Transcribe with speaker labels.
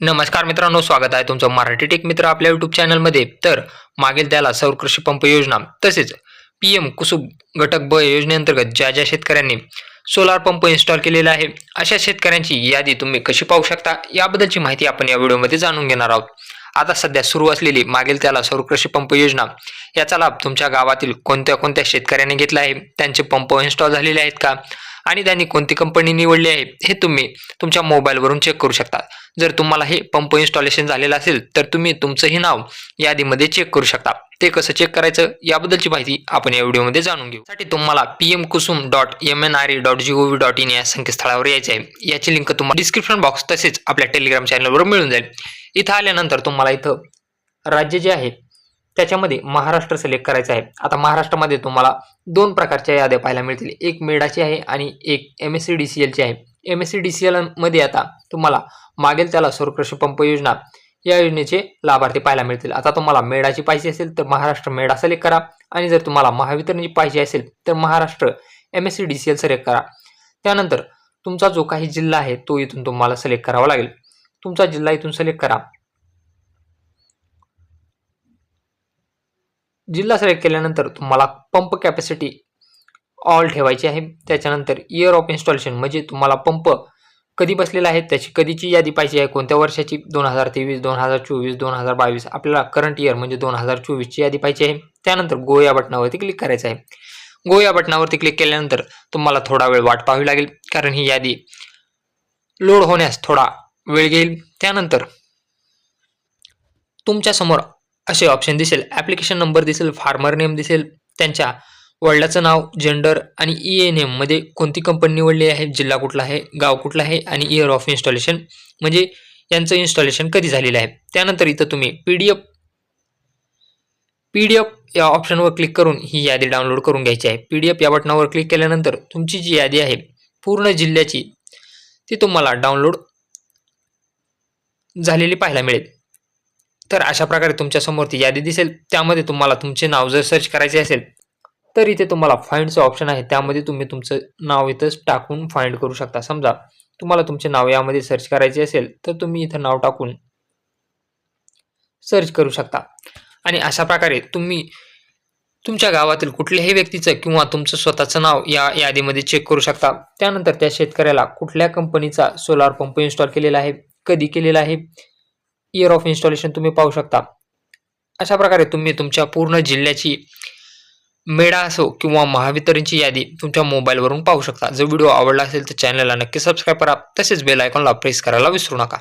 Speaker 1: नमस्कार मित्रांनो स्वागत आहे तुमचं मराठी टेक मित्र आपल्या युट्यूब चॅनलमध्ये तर मागील त्याला सौर कृषी पंप योजना तसेच पी एम कुसुम घटक ब योजनेअंतर्गत ज्या ज्या शेतकऱ्यांनी सोलार पंप इन्स्टॉल केलेला आहे अशा शेतकऱ्यांची यादी तुम्ही कशी पाहू शकता याबद्दलची माहिती आपण या व्हिडिओमध्ये जाणून घेणार आहोत. आता सध्या सुरू असलेली मागील त्याला सौर कृषी पंप योजना याचा लाभ तुमच्या गावातील कोणत्या कोणत्या शेतकऱ्यांनी घेतला आहे त्यांचे पंप इन्स्टॉल झालेले आहेत का? आणि त्यांनी कोणती कंपनी निवडली आहे हे तुम्ही तुमच्या मोबाईलवरून चेक करू शकता. जर तुम्हाला हे पंप इन्स्टॉलेशन झालेलं असेल तर तुम्ही तुमचंही नाव यादीमध्ये चेक करू शकता. ते कसं चेक करायचं याबद्दलची माहिती आपण या व्हिडिओमध्ये जाणून घेऊ. साठी तुम्हाला P M Kusum dot M N R E dot G O V dot in या संकेतस्थळावर यायचं आहे. याची लिंक तुम्हाला डिस्क्रिप्शन बॉक्स तसेच आपल्या टेलिग्राम चॅनलवर मिळून जाईल. इथं आल्यानंतर तुम्हाला इथं राज्य जे आहे त्याच्यामध्ये महाराष्ट्र सिलेक्ट करायचं आहे. आता महाराष्ट्रामध्ये तुम्हाला दोन प्रकारच्या याद्या पाहायला मिळतील. एक मेडाची आहे आणि एक M S C D C एलची आहे. M S C D C एलमध्ये आता तुम्हाला मागेल त्याला सौरकृषी पंप योजना. या योजनेचे लाभार्थी पाहायला मिळतील. आता तुम्हाला मेडाची पाहिजे असेल तर महाराष्ट्र मेडा सिलेक्ट करा. आणि जर तुम्हाला महावितरणची पाहिजे असेल तर Maharashtra M S C D C L select करा. त्यानंतर तुमचा जो काही जिल्हा आहे तो इथून तुम्हाला सिलेक्ट करावा लागेल. तुमचा जिल्हा इथून सिलेक्ट करा. जिल्हा सिलेक्ट केल्यानंतर तुम्हाला पंप कॅपॅसिटी ऑल ठेवायची आहे. त्याच्यानंतर इयर ऑफ इन्स्टॉलेशन म्हणजे तुम्हाला पंप कधी बसलेला आहे त्याची कधीची यादी पाहिजे आहे कोणत्या वर्षाची? दोन हजार तेवीस दोन हजार चोवीस दोन हजार बावीस. आपल्याला करंट इयर म्हणजे दोन हजार चोवीसची यादी पाहिजे आहे. त्यानंतर गो या बटनावरती क्लिक करायचं आहे. गो या बटनावरती क्लिक केल्यानंतर तुम्हाला थोडा वेळ वाट पाहावी लागेल कारण ही यादी लोड होण्यास थोडा वेळ घेईल. त्यानंतर तुमच्यासमोर असे ऑप्शन दिसेल. ॲप्लिकेशन नंबर दिसेल फार्मर नेम दिसेल. त्यांच्या वडिलाचं नाव जेंडर आणि ई एन एममध्ये कोणती कंपनी निवडली आहे जिल्हा कुठला आहे गाव कुठला आहे आणि इयर ऑफ इन्स्टॉलेशन म्हणजे यांचं इन्स्टॉलेशन कधी झालेलं आहे. त्यानंतर इथं तुम्ही P D F P D F या ऑप्शनवर क्लिक करून ही यादी डाउनलोड करून घ्यायची आहे. पी डी एफ या बटनावर क्लिक केल्यानंतर तुमची जी यादी आहे पूर्ण जिल्ह्याची ती तुम्हाला डाउनलोड झालेली पाहायला मिळेल. तर अशा प्रकारे तुमच्यासमोर ती यादी दिसेल. त्यामध्ये तुम्हाला तुमचे नाव जर सर्च करायचे असेल तर इथे तुम्हाला फाईंडचं ऑप्शन आहे. त्यामध्ये तुम्ही तुमचं नाव इथंच टाकून फाइंड करू शकता. समजा तुम्हाला तुमचे नाव यामध्ये सर्च करायचे असेल तर तुम्ही इथं नाव टाकून सर्च करू शकता. आणि अशा प्रकारे तुम्ही तुमच्या गावातील कुठल्याही व्यक्तीचं किंवा तुमचं स्वतःचं नाव या यादीमध्ये चेक करू शकता. त्यानंतर त्या शेतकऱ्याला कुठल्या कंपनीचा सोलार पंप इन्स्टॉल केलेला आहे कधी केलेला आहे इयर ऑफ इन्स्टॉलेशन तुम्ही पाहू शकता. अशा प्रकारे तुम्ही तुमच्या पूर्ण जिल्ह्याची मेडा असो किंवा महावितरणची यादी तुमच्या मोबाईलवरून पाहू शकता. जर व्हिडिओ आवडला असेल तर चॅनलला नक्की सबस्क्राईब करा. तसेच बेल आयकॉनला प्रेस करायला विसरू नका.